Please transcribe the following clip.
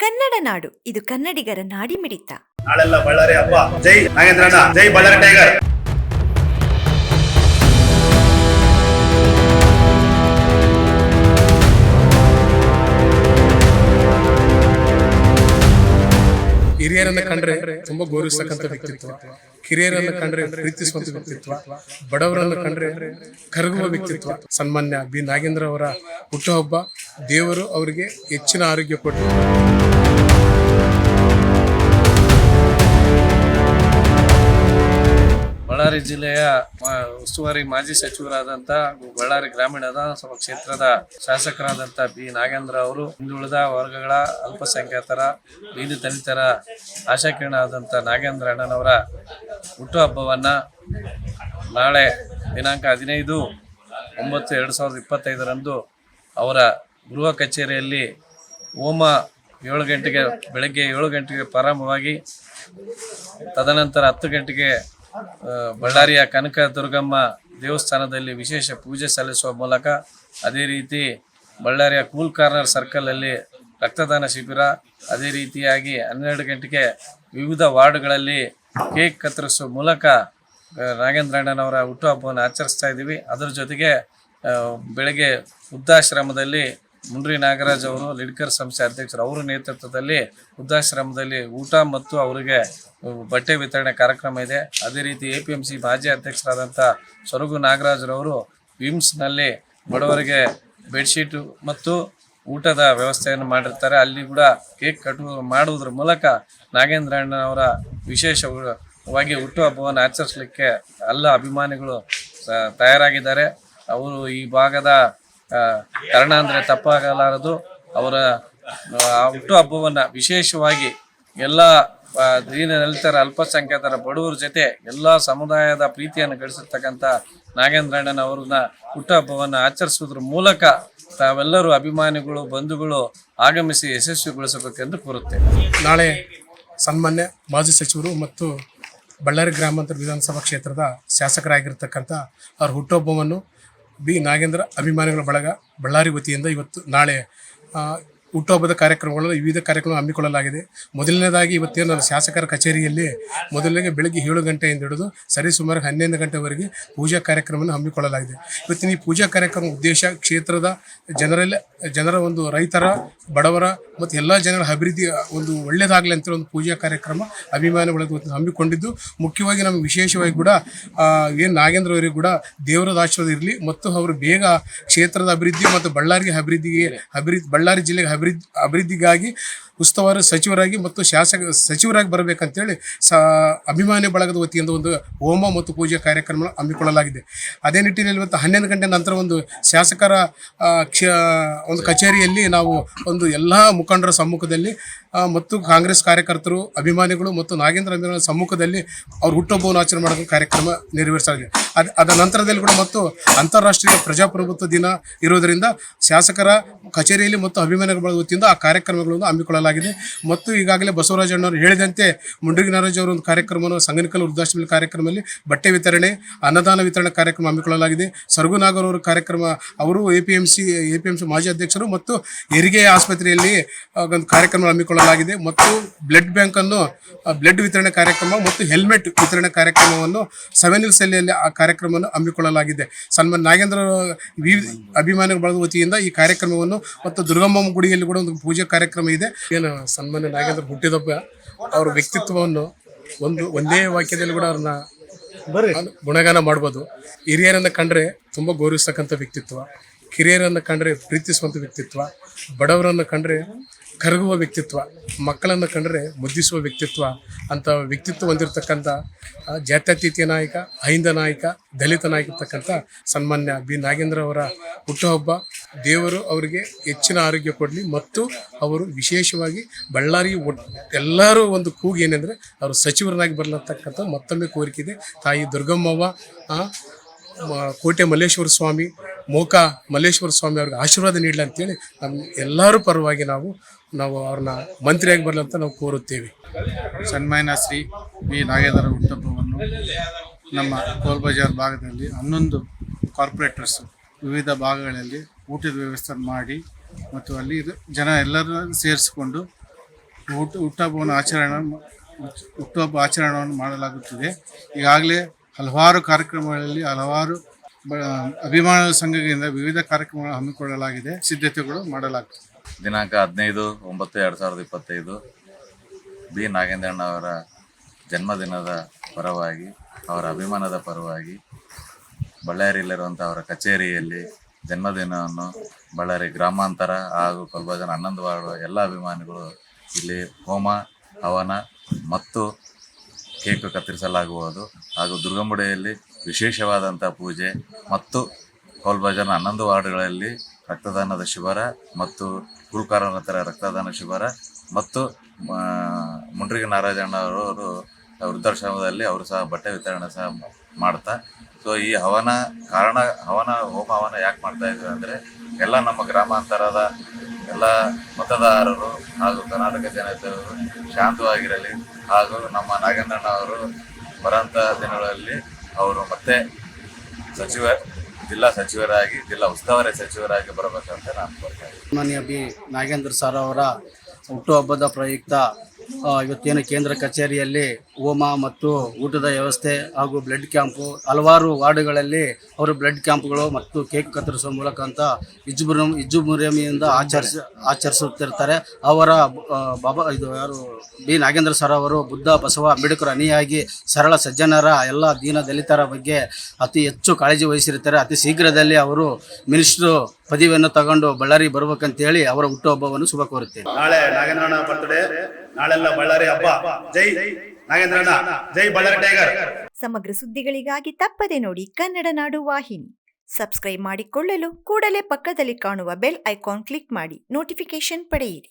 ಕನ್ನಡ ನಾಡು. ಇದು ಕನ್ನಡಿಗರ ನಾಡಿಮಿಡಿತ. ನಾಳೆಲ್ಲ ಬಳ್ಳಾರಿ ಹಬ್ಬ. ಜೈ ನಾಗೇಂದ್ರಣ್ಣ. ಜೈ ಬಳ್ಳಾರಿ ಟೈಗರ್. ಹಿರಿಯರನ್ನ ಕಂಡ್ರೆ ತುಂಬಾ ಗೌರವಿಸ್ತಕ್ಕಂಥ ವ್ಯಕ್ತಿತ್ವ. ಕಿರಿಯರನ್ನ ಕಂಡ್ರೆ ಪ್ರೀತಿಸುವಂತ ವ್ಯಕ್ತಿತ್ವ. ಬಡವರನ್ನ ಕಂಡ್ರೆ ಕರಗುವ ವ್ಯಕ್ತಿತ್ವ. ಸನ್ಮಾನ್ಯ ಬಿ ನಾಗೇಂದ್ರ ಅವರ ಹುಟ್ಟುಹಬ್ಬ ದೇವರು ಅವರಿಗೆ ಹೆಚ್ಚಿನ ಆರೋಗ್ಯ ಕೊಟ್ಟು. ಬಳ್ಳಾರಿ ಜಿಲ್ಲೆಯ ಉಸ್ತುವಾರಿ ಮಾಜಿ ಸಚಿವರಾದಂತ ಬಳ್ಳಾರಿ ಗ್ರಾಮೀಣದ ಕ್ಷೇತ್ರದ ಶಾಸಕರಾದಂತ ಬಿ. ನಾಗೇಂದ್ರ ಅವರು ಹಿಂದುಳಿದ ವರ್ಗಗಳ ಅಲ್ಪಸಂಖ್ಯಾತರ, ಬೀದಿ ದಲಿತರ ಆಶಾಕಿರಣ ಆದಂತ ನಾಗೇಂದ್ರ ಅಣ್ಣನವರ ಹುಟ್ಟುಹಬ್ಬವನ್ನ ನಾಳೆ ದಿನಾಂಕ ಹದಿನೈದು ಒಂಬತ್ತು ಎರಡು ಸಾವಿರದ ಇಪ್ಪತ್ತೈದರಂದು ಅವರ ಗೃಹ ಕಚೇರಿಯಲ್ಲಿ ಹೋಮ ಏಳು ಗಂಟೆಗೆ, ಬೆಳಗ್ಗೆ ಏಳು ಗಂಟೆಗೆ ಪ್ರಾರಂಭವಾಗಿ ತದನಂತರ ಹತ್ತು ಗಂಟೆಗೆ ಬಳ್ಳಾರಿಯ ಕನಕ ದುರ್ಗಮ್ಮ ದೇವಸ್ಥಾನದಲ್ಲಿ ವಿಶೇಷ ಪೂಜೆ ಸಲ್ಲಿಸುವ ಮೂಲಕ ಅದೇ ರೀತಿ ಬಳ್ಳಾರಿಯ ಕೂಲ್ ಕಾರ್ನರ್ ಸರ್ಕಲಲ್ಲಿ ರಕ್ತದಾನ ಶಿಬಿರ, ಅದೇ ರೀತಿಯಾಗಿ ಹನ್ನೆರಡು ಗಂಟೆಗೆ ವಿವಿಧ ವಾರ್ಡ್ಗಳಲ್ಲಿ ಕೇಕ್ ಕತ್ತರಿಸುವ ಮೂಲಕ ನಾಗೇಂದ್ರಣ್ಣನವರ ಹುಟ್ಟುಹಬ್ಬವನ್ನು ಆಚರಿಸ್ತಾ ಇದ್ದೀವಿ. ಅದರ ಜೊತೆಗೆ ಬೆಳಗ್ಗೆ ವೃದ್ಧಾಶ್ರಮದಲ್ಲಿ ಮುಂಡ್ರಿ ನಾಗರಾಜ್ ಅವರು, ಲಿಡ್ಕರ್ ಸಂಸ್ಥೆ ಅಧ್ಯಕ್ಷರು, ಅವರ ನೇತೃತ್ವದಲ್ಲಿ ವೃದ್ಧಾಶ್ರಮದಲ್ಲಿ ಊಟ ಮತ್ತು ಅವರಿಗೆ ಬಟ್ಟೆ ವಿತರಣೆ ಕಾರ್ಯಕ್ರಮ ಇದೆ. ಅದೇ ರೀತಿ ಎ ಪಿ ಎಂ ಸಿ ಮಾಜಿ ಅಧ್ಯಕ್ಷರಾದಂಥ ಸೊರಗು ನಾಗರಾಜ್ರವರು ವಿಮ್ಸ್ನಲ್ಲಿ ಬಡವರಿಗೆ ಬೆಡ್ಶೀಟು ಮತ್ತು ಊಟದ ವ್ಯವಸ್ಥೆಯನ್ನು ಮಾಡಿರ್ತಾರೆ. ಅಲ್ಲಿ ಕೂಡ ಕೇಕ್ ಕಟ್ಟು ಮಾಡುವುದರ ಮೂಲಕ ನಾಗೇಂದ್ರ ಅಣ್ಣನವರ ವಿಶೇಷವಾಗಿ ಹುಟ್ಟುಹಬ್ಬವನ್ನು ಆಚರಿಸಲಿಕ್ಕೆ ಎಲ್ಲ ಅಭಿಮಾನಿಗಳು ತಯಾರಾಗಿದ್ದಾರೆ. ಅವರು ಈ ಭಾಗದ ಕರ್ಣ ಅಂದರೆ ತಪ್ಪಾಗಲಾರದು. ಅವರ ಹುಟ್ಟು ಹಬ್ಬವನ್ನು ವಿಶೇಷವಾಗಿ ಎಲ್ಲ ದೀನ ದೀನದಲಿತರ ಅಲ್ಪಸಂಖ್ಯಾತರ, ಬಡವರ ಜೊತೆ ಎಲ್ಲ ಸಮುದಾಯದ ಪ್ರೀತಿಯನ್ನು ಗಳಿಸಿರ್ತಕ್ಕಂಥ ನಾಗೇಂದ್ರಣ್ಣನ ಅವ್ರನ್ನ ಹುಟ್ಟುಹಬ್ಬವನ್ನು ಆಚರಿಸುವುದ್ರ ಮೂಲಕ ತಾವೆಲ್ಲರೂ ಅಭಿಮಾನಿಗಳು, ಬಂಧುಗಳು ಆಗಮಿಸಿ ಯಶಸ್ವಿಗೊಳಿಸಬೇಕೆಂದು ಕೋರುತ್ತೇವೆ ನಾಳೆ ಸನ್ಮಾನ್ಯ ಮಾಜಿ ಸಚಿವರು ಮತ್ತು ಬಳ್ಳಾರಿ ಗ್ರಾಮಾಂತರ ವಿಧಾನಸಭಾ ಕ್ಷೇತ್ರದ ಶಾಸಕರಾಗಿರ್ತಕ್ಕಂಥ ಅವ್ರ ಹುಟ್ಟುಹಬ್ಬವನ್ನು ಬಿ ನಾಗೇಂದ್ರ ಅಭಿಮಾನಿಗಳ ಬಳಗ ಬಳ್ಳಾರಿ ವತಿಯಿಂದ ಇವತ್ತು ನಾಳೆ ಹುಟ್ಟುಹಬ್ಬದ ಕಾರ್ಯಕ್ರಮಗಳನ್ನು ವಿವಿಧ ಕಾರ್ಯಕ್ರಮ ಹಮ್ಮಿಕೊಳ್ಳಲಾಗಿದೆ. ಮೊದಲನೇದಾಗಿ ಇವತ್ತೇನು ಶಾಸಕರ ಕಚೇರಿಯಲ್ಲಿ ಮೊದಲನೇ ಬೆಳಗ್ಗೆ ಏಳು ಗಂಟೆಯಿಂದ ಹಿಡಿದು ಸರಿ ಸುಮಾರು ಹನ್ನೊಂದು ಗಂಟೆವರೆಗೆ ಪೂಜಾ ಕಾರ್ಯಕ್ರಮವನ್ನು ಹಮ್ಮಿಕೊಳ್ಳಲಾಗಿದೆ. ಇವತ್ತಿನ ಈ ಪೂಜಾ ಕಾರ್ಯಕ್ರಮ ಉದ್ದೇಶ ಕ್ಷೇತ್ರದ ಜನರಲ್ಲಿ, ಜನರ ಒಂದು ರೈತರ, ಬಡವರ ಮತ್ತು ಎಲ್ಲ ಜನರ ಅಭಿವೃದ್ಧಿ ಒಂದು ಒಳ್ಳೆಯದಾಗಲಿ ಅಂತೇಳಿ ಒಂದು ಪೂಜಾ ಕಾರ್ಯಕ್ರಮ ಅಭಿಮಾನ ಒಳಗೆ ಹಮ್ಮಿಕೊಂಡಿದ್ದು. ಮುಖ್ಯವಾಗಿ ನಮಗೆ ವಿಶೇಷವಾಗಿ ಕೂಡ ಏನು ನಾಗೇಂದ್ರ ಅವರಿಗೆ ಕೂಡ ದೇವರ ಆಶೀರ್ವಾದ ಇರಲಿ ಮತ್ತು ಅವರು ಬೇಗ ಕ್ಷೇತ್ರದ ಅಭಿವೃದ್ಧಿ ಮತ್ತು ಬಳ್ಳಾರಿಗೆ ಅಭಿವೃದ್ಧಿಗೆ, ಅಭಿವೃದ್ಧಿ, ಬಳ್ಳಾರಿ ಜಿಲ್ಲೆಗೆ ಅಭಿವೃದ್ಧಿ ಅಭಿವೃದ್ಧಿಗಾಗಿ ಉಸ್ತುವಾರಿ ಸಚಿವರಾಗಿ ಮತ್ತು ಶಾಸಕ ಸಚಿವರಾಗಿ ಬರಬೇಕಂತೇಳಿ ಸ ಅಭಿಮಾನಿ ಬಳಗದ ವತಿಯಿಂದ ಒಂದು ಹೋಮ ಮತ್ತು ಪೂಜೆ ಕಾರ್ಯಕ್ರಮ ಹಮ್ಮಿಕೊಳ್ಳಲಾಗಿದೆ. ಅದೇ ನಿಟ್ಟಿನಲ್ಲಿ ಇವತ್ತು ಹನ್ನೊಂದು ಗಂಟೆ ನಂತರ ಒಂದು ಶಾಸಕರ ಕ್ಷ ಒಂದು ಕಚೇರಿಯಲ್ಲಿ ನಾವು ಒಂದು ಎಲ್ಲ ಮುಖಂಡರ ಸಮ್ಮುಖದಲ್ಲಿ ಮತ್ತು ಕಾಂಗ್ರೆಸ್ ಕಾರ್ಯಕರ್ತರು, ಅಭಿಮಾನಿಗಳು ಮತ್ತು ನಾಗೇಂದ್ರ ಅಭಿಮಾನಿಗಳ ಸಮ್ಮುಖದಲ್ಲಿ ಅವ್ರ ಹುಟ್ಟುಹಬ್ಬವನ್ನು ಆಚರಣೆ ಮಾಡೋ ಕಾರ್ಯಕ್ರಮ ನೆರವೇರಿಸಲಾಗಿದೆ. ಅದು ನಂತರದಲ್ಲಿ ಕೂಡ ಮತ್ತು ಅಂತಾರಾಷ್ಟ್ರೀಯ ಪ್ರಜಾಪ್ರಭುತ್ವ ದಿನ ಇರೋದರಿಂದ ಶಾಸಕರ ಕಚೇರಿಯಲ್ಲಿ ಮತ್ತು ಅಭಿಮಾನಿಗಳ ವತಿಯಿಂದ ಆ ಕಾರ್ಯಕ್ರಮಗಳನ್ನು ಹಮ್ಮಿಕೊಳ್ಳಲಾಗಿದೆ. ಮತ್ತು ಈಗಾಗಲೇ ಬಸವರಾಜ ಅಣ್ಣವರು ಹೇಳಿದಂತೆ ಮುಂಡಗಿ ನಾರಾಜ್ ಅವರ ಒಂದು ಕಾರ್ಯಕ್ರಮವನ್ನು ಸಂಗನಿಕಲ್ ವೃದ್ಧಾಶ್ರಮ ಕಾರ್ಯಕ್ರಮದಲ್ಲಿ ಬಟ್ಟೆ ವಿತರಣೆ, ಅನ್ನದಾನ ವಿತರಣೆ ಕಾರ್ಯಕ್ರಮ ಹಮ್ಮಿಕೊಳ್ಳಲಾಗಿದೆ. ಸರ್ಗುನಾಗರ್ ಅವರ ಕಾರ್ಯಕ್ರಮ, ಅವರು A P M C A P M C ಮಾಜಿ ಅಧ್ಯಕ್ಷರು ಮತ್ತು ಹೆರಿಗೆ ಆಸ್ಪತ್ರೆಯಲ್ಲಿ ಒಂದು ಕಾರ್ಯಕ್ರಮ ಹಮ್ಮಿಕೊಳ್ಳಲಾಗಿದೆ. ಮತ್ತು ಬ್ಲಡ್ ಬ್ಯಾಂಕನ್ನು ಬ್ಲಡ್ ವಿತರಣೆ ಕಾರ್ಯಕ್ರಮ ಮತ್ತು ಹೆಲ್ಮೆಟ್ ವಿತರಣೆ ಕಾರ್ಯಕ್ರಮವನ್ನು ಸೆವೆನ್ ಅಲ್ಲಿ ಆ ಕಾರ್ಯಕ್ರಮವನ್ನು ಹಮ್ಮಿಕೊಳ್ಳಲಾಗಿದೆ. ಸನ್ಮಾನ್ ನಾಗೇಂದ್ರ ವಿವಿಧ ಅಭಿಮಾನಿಗಳ ವತಿಯಿಂದ ಈ ಕಾರ್ಯಕ್ರಮವನ್ನು ಮತ್ತು ದುರ್ಗಮ್ಮ ಗುಡಿಯಲ್ಲಿ ಕೂಡ ಒಂದು ಪೂಜೆ ಕಾರ್ಯಕ್ರಮ ಇದೆ. ಏನು ಸನ್ಮಾನ್ಯ ನಾಗೇಂದ್ರ ಹುಟ್ಟಿದಬ್ಬ ಅವರ ವ್ಯಕ್ತಿತ್ವವನ್ನು ಒಂದು ಒಂದೇ ವಾಕ್ಯದಲ್ಲಿ ಕೂಡ ಅವ್ರನ್ನ ಗುಣಗಾನ ಮಾಡ್ಬೋದು. ಹಿರಿಯರನ್ನ ಕಂಡ್ರೆ ತುಂಬ ಗೌರವಿಸ್ತಕ್ಕಂಥ ವ್ಯಕ್ತಿತ್ವ. ಕಿರಿಯರನ್ನ ಕಂಡ್ರೆ ಪ್ರೀತಿಸುವಂಥ ವ್ಯಕ್ತಿತ್ವ. ಬಡವರನ್ನ ಕಂಡ್ರೆ ಕರಗುವ ವ್ಯಕ್ತಿತ್ವ, ಮಕ್ಕಳನ್ನು ಕಂಡ್ರೆ ಮುದ್ದಿಸುವ ವ್ಯಕ್ತಿತ್ವ, ಅಂತ ವ್ಯಕ್ತಿತ್ವ ಹೊಂದಿರತಕ್ಕಂಥ ಜಾತ್ಯತೀತ ನಾಯಕ, ಅಹಿಂದ ನಾಯಕ, ದಲಿತ ನಾಯಕ ಇರ್ತಕ್ಕಂಥ ಸನ್ಮಾನ್ಯ ಬಿ. ನಾಗೇಂದ್ರ ಅವರ ಹುಟ್ಟುಹಬ್ಬ. ದೇವರು ಅವರಿಗೆ ಹೆಚ್ಚಿನ ಆರೋಗ್ಯ ಕೊಡಲಿ ಮತ್ತು ಅವರು ವಿಶೇಷವಾಗಿ ಬಳ್ಳಾರಿ ಎಲ್ಲರೂ ಒಂದು ಕೂಗು ಏನೆಂದರೆ ಅವರು ಸಚಿವರನ್ನಾಗಿ ಬರಲತಕ್ಕಂಥ ಮತ್ತೊಮ್ಮೆ ಕೋರಿಕೆ ಇದೆ. ತಾಯಿ ದುರ್ಗಮ್ಮವ್ವ ಕೋಟೆ ಮಲ್ಲೇಶ್ವರ ಸ್ವಾಮಿ ಮೋಕ ಮಲ್ಲೇಶ್ವರ ಸ್ವಾಮಿ ಅವ್ರಿಗೆ ಆಶೀರ್ವಾದ ನೀಡಲಿ ಅಂತೇಳಿ ನಮ್ಮ ಎಲ್ಲರೂ ಪರವಾಗಿ ನಾವು ನಾವು ಅವ್ರನ್ನ ಮಂತ್ರಿಯಾಗಿ ಬರಲಿ ಅಂತ ನಾವು ಕೋರುತ್ತೇವೆ. ಸನ್ಮಾನ ಶ್ರೀ ವಿ ನಾಗೇಂದ್ರ ಹುಟ್ಟಬ್ಬವನ್ನು ನಮ್ಮ ಗೋಲ್ ಬಜಾರ್ ಭಾಗದಲ್ಲಿ ಹನ್ನೊಂದು ಕಾರ್ಪೊರೇಟರ್ಸ್ ವಿವಿಧ ಭಾಗಗಳಲ್ಲಿ ಊಟದ ವ್ಯವಸ್ಥೆ ಮಾಡಿ ಮತ್ತು ಅಲ್ಲಿ ಜನ ಎಲ್ಲರನ್ನು ಸೇರಿಸಿಕೊಂಡು ಊಟ, ಹುಟ್ಟಹಬ್ಬವನ್ನು ಆಚರಣೆ, ಹುಟ್ಟುಹಬ್ಬ ಆಚರಣೆಯನ್ನು ಮಾಡಲಾಗುತ್ತದೆ. ಈಗಾಗಲೇ ಹಲವಾರು ಕಾರ್ಯಕ್ರಮಗಳಲ್ಲಿ ಹಲವಾರು ಅಭಿಮಾನ ಸಂಘದಿಂದ ವಿವಿಧ ಕಾರ್ಯಕ್ರಮಗಳನ್ನು ಹಮ್ಮಿಕೊಳ್ಳಲಾಗಿದೆ. ಸಿದ್ಧತೆಗಳು ಮಾಡಲಾಗ್ತದೆ. ದಿನಾಂಕ ಹದಿನೈದು, ಒಂಬತ್ತು, ಎರಡು ಸಾವಿರದ ಇಪ್ಪತ್ತೈದು. ಬಿ. ನಾಗೇಂದ್ರಣ್ಣ ಅವರ ಜನ್ಮದಿನದ ಪರವಾಗಿ, ಅವರ ಅಭಿಮಾನದ ಪರವಾಗಿ, ಬಳ್ಳಾರಿಯಲ್ಲಿರುವಂಥ ಅವರ ಕಚೇರಿಯಲ್ಲಿ ಜನ್ಮದಿನವನ್ನು ಬಳ್ಳಾರಿ ಗ್ರಾಮಾಂತರ ಹಾಗೂ ಕೊಲ್ಬಾಜನ ಹನ್ನೊಂದು ವಾರ್ಡ್ ಎಲ್ಲ ಅಭಿಮಾನಿಗಳು ಇಲ್ಲಿ ಹೋಮ, ಹವನ ಮತ್ತು ಕೇಕ್ ಕತ್ತರಿಸಲಾಗುವುದು. ಹಾಗೂ ದುರ್ಗಂಬುಡಿಯಲ್ಲಿ ವಿಶೇಷವಾದಂಥ ಪೂಜೆ ಮತ್ತು ಕೋಲ್ಬಜಾರ್ನ ಹನ್ನೊಂದು ವಾರ್ಡ್ಗಳಲ್ಲಿ ರಕ್ತದಾನದ ಶಿಬಿರ ಮತ್ತು ಕುರುಕಾರನತರ ರಕ್ತದಾನ ಶಿಬಿರ ಮತ್ತು ಮುಂಡ್ರಿಗೆ ಮುಂಡ್ರಿಗ ನಾರಾಯಣ ಅವರು ವೃದ್ಧಾಶ್ರಮದಲ್ಲಿ ಅವರು ಸಹ ಬಟ್ಟೆ ವಿತರಣೆ ಸಹ ಮಾಡ್ತಾ. ಸೊ ಈ ಹವನ ಕಾರಣ, ಹವನ, ಹೋಮ ಹವನ ಯಾಕೆ ಮಾಡ್ತಾ ಇದ್ದೀವಿ ಅಂದರೆ, ಎಲ್ಲ ನಮ್ಮ ಗ್ರಾಮಾಂತರದ ಎಲ್ಲ ಮತದಾರರು ಹಾಗೂ ಕರ್ನಾಟಕ ಜನತೆಯವರು ಶಾಂತವಾಗಿರಲಿ ಹಾಗೂ ನಮ್ಮ ನಾಗೇಂದ್ರಣ್ಣ ಅವರು ಬರೋಂಥ ದಿನಗಳಲ್ಲಿ ಅವರು ಮತ್ತೆ ಸಚಿವ, ಜಿಲ್ಲಾ ಸಚಿವರಾಗಿ, ಜಿಲ್ಲಾ ಉಸ್ತುವಾರಿ ಸಚಿವರಾಗಿ ಬರಬೇಕಂತ ನಾನು ಕೋರ್ತಾ ಇದ್ದೀನಿ. ಮಾನ್ಯ ಬಿ ನಾಗೇಂದ್ರ ಸರ್ ಅವರ ಹುಟ್ಟುಹಬ್ಬದ ಪ್ರಯುಕ್ತ ಇವತ್ತೇನು ಕೇಂದ್ರ ಕಚೇರಿಯಲ್ಲಿ ಹೋಮ ಮತ್ತು ಊಟದ ವ್ಯವಸ್ಥೆ ಹಾಗೂ ಬ್ಲಡ್ ಕ್ಯಾಂಪು ಹಲವಾರು ವಾರ್ಡ್ಗಳಲ್ಲಿ ಅವರು ಬ್ಲಡ್ ಕ್ಯಾಂಪ್ಗಳು ಮತ್ತು ಕೇಕ್ ಕತ್ತರಿಸುವ ಮೂಲಕ ಅಂತ ಇಜ್ಜುಬುರ ಇಜ್ಜುಬುರಮಿಯಿಂದ ಆಚರಿಸ, ಆಚರಿಸುತ್ತಿರ್ತಾರೆ. ಅವರ ಬಾಬಾ, ಇದು ಯಾರು, ಬಿ. ನಾಗೇಂದ್ರ ಸರ್ ಅವರು ಬುದ್ಧ, ಬಸವ, ಅಂಬೇಡ್ಕರ್ ಅನಿಯಾಗಿ ಸರಳ ಸಜ್ಜನರ ಎಲ್ಲ ದೀನ ದಲಿತರ ಬಗ್ಗೆ ಅತಿ ಹೆಚ್ಚು ಕಾಳಜಿ ವಹಿಸಿರ್ತಾರೆ. ಅತಿ ಶೀಘ್ರದಲ್ಲಿ ಅವರು ಮಿನಿಸ್ಟ್ರು ಪದವಿಯನ್ನು ತಗೊಂಡು ಬಳ್ಳಾರಿ ಬರ್ಬೇಕಂತೇಳಿ ಅವರ ಹುಟ್ಟುಹಬ್ಬವನ್ನು ಶುಭ ಕೋರುತ್ತೇನೆ. ನಾಳೆ ನಾಗೇಂದ್ರಣ್ಣ ಬರ್ತಡೆ ನಾಳೆಲ್ಲ ಬಳ್ಳಾರಿ ಹಬ್ಬ. ಜೈ ನಾಗೇಂದ್ರಣ್ಣ. ಜೈ ಬಳ್ಳಾರಿ ಟೈಗರ್. ಸಮಗ್ರ ಸುದ್ದಿಗಳಿಗಾಗಿ ತಪ್ಪದೆ ನೋಡಿ ಕನ್ನಡ ನಾಡು ವಾಹಿನಿ. ಸಬ್ಸ್ಕ್ರೈಬ್ ಮಾಡಿಕೊಳ್ಳಲು ಕೂಡಲೇ ಪಕ್ಕದಲ್ಲಿ ಕಾಣುವ ಬೆಲ್ ಐಕಾನ್ ಕ್ಲಿಕ್ ಮಾಡಿ. ನೋಟಿಫಿಕೇಶನ್ ಪಡೆಯಿರಿ.